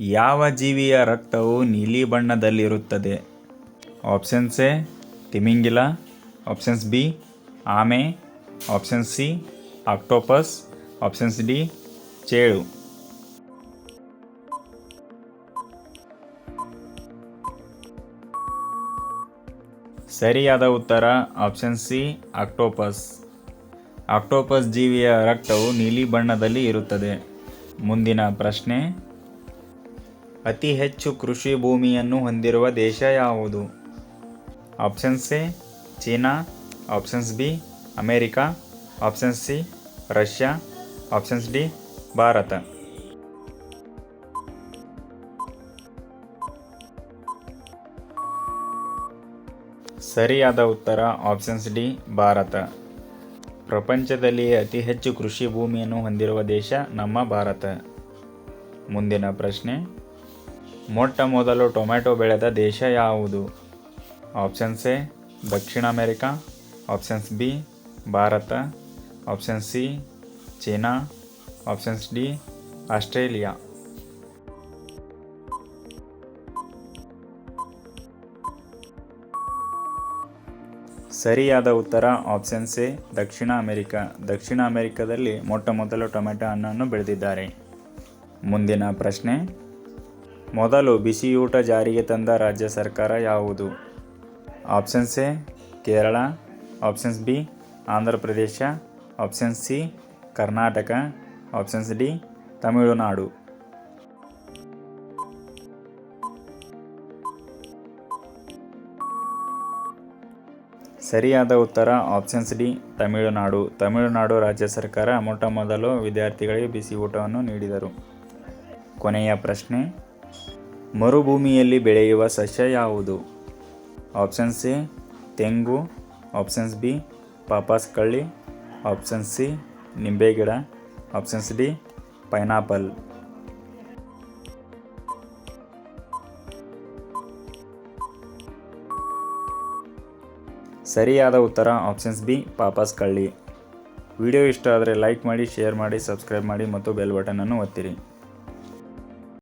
ಯಾವ ಜೀವಿಯ ರಕ್ತವು ನೀಲಿ ಬಣ್ಣದಲ್ಲಿರುತ್ತದೆ? ಆಪ್ಷನ್ಸ್ ಎ ತಿಮಿಂಗಿಲ ಆಪ್ಷನ್ಸ್ ಬಿ ಆಮೆ. Option C octopus options D ಚೇಳು. ಸರಿಯಾದ ಉತ್ತರ ಆಪ್ಷನ್ ಸಿ ಆಕ್ಟೋಪಸ್ ಆಕ್ಟೋಪಸ್ ಜೀವಿಯ ರಕ್ತವು ನೀಲಿ ಬಣ್ಣದಲ್ಲಿ ಇರುತ್ತದೆ. ಮುಂದಿನ ಪ್ರಶ್ನೆ ಅತಿ ಹೆಚ್ಚು ಕೃಷಿ ಭೂಮಿಯನ್ನು ಹೊಂದಿರುವ ದೇಶ ಯಾವುದು? Options A, China options B, America options C, Russia options D, Bharat. ಸರಿಯಾದ ಉತ್ತರ ಆಪ್ಷನ್ಸ್ ಡಿ, ಭಾರತ. ಪ್ರಪಂಚದಲ್ಲಿಯೇ ಅತಿ ಹೆಚ್ಚು ಕೃಷಿ ಭೂಮಿಯನ್ನು ಹೊಂದಿರುವ ದೇಶ ನಮ್ಮ ಭಾರತ. ಮುಂದಿನ ಪ್ರಶ್ನೆ ಮೊಟ್ಟ ಮೊದಲು ಟೊಮ್ಯಾಟೊ ಬೆಳೆದ ದೇಶ ಯಾವುದು? Options A Dakshina America. Options B Bharat. Option C China. Options D Australia. ಸರಿಯಾದ ಉತ್ತರ ಆಪ್ಷನ್ ಎ ದಕ್ಷಿಣ ಅಮೆರಿಕ. ದಕ್ಷಿಣ ಅಮೆರಿಕದಲ್ಲಿ ಮೊಟ್ಟ ಮೊದಲು ಟೊಮೆಟೊ ಹಣ್ಣನ್ನು ಬೆಳೆದಿದ್ದಾರೆ. ಮುಂದಿನ ಪ್ರಶ್ನೆ ಮೊದಲು ಬಿಸಿಯೂಟ ಜಾರಿಗೆ ತಂದ ರಾಜ್ಯ ಸರ್ಕಾರ ಯಾವುದು? Options A Kerala options B Andhra Pradesh option C Karnataka options D Tamil Nadu ಸರಿಯಾದ ಉತ್ತರ ಆಪ್ಷನ್ಸ್ ಡಿ ತಮಿಳುನಾಡು ತಮಿಳುನಾಡು ರಾಜ್ಯ ಸರ್ಕಾರ ಮೊಟ್ಟ ಮೊದಲು ವಿದ್ಯಾರ್ಥಿಗಳಿಗೆ ಬಿಸಿ ಊಟವನ್ನು ನೀಡಿದರು. ಕೊನೆಯ ಪ್ರಶ್ನೆ ಮರುಭೂಮಿಯಲ್ಲಿ ಬೆಳೆಯುವ ಸಸ್ಯ ಯಾವುದು? ಆಪ್ಷನ್ಸ್ ಎ ತೆಂಗು. ಆಪ್ಷನ್ಸ್ ಬಿ ಪಾಪಾಸ್ ಕಳ್ಳಿ. ಆಪ್ಷನ್ ಸಿ ನಿಂಬೆ ಗಿಡ. ಆಪ್ಷನ್ಸ್ ಡಿ ಪೈನಾಪಲ್ ಸರಿಯಾದ ಉತ್ತರ ಆಪ್ಷನ್ಸ್ ಬಿ ಪಾಪಾಸ್ ಕಳ್ಳಿ. ವಿಡಿಯೋ ಇಷ್ಟ ಆದರೆ ಲೈಕ್ ಮಾಡಿ ಶೇರ್ ಮಾಡಿ ಸಬ್ಸ್ಕ್ರೈಬ್ ಮಾಡಿ ಮತ್ತು ಬೆಲ್ ಬಟನನ್ನು ಒತ್ತಿರಿ.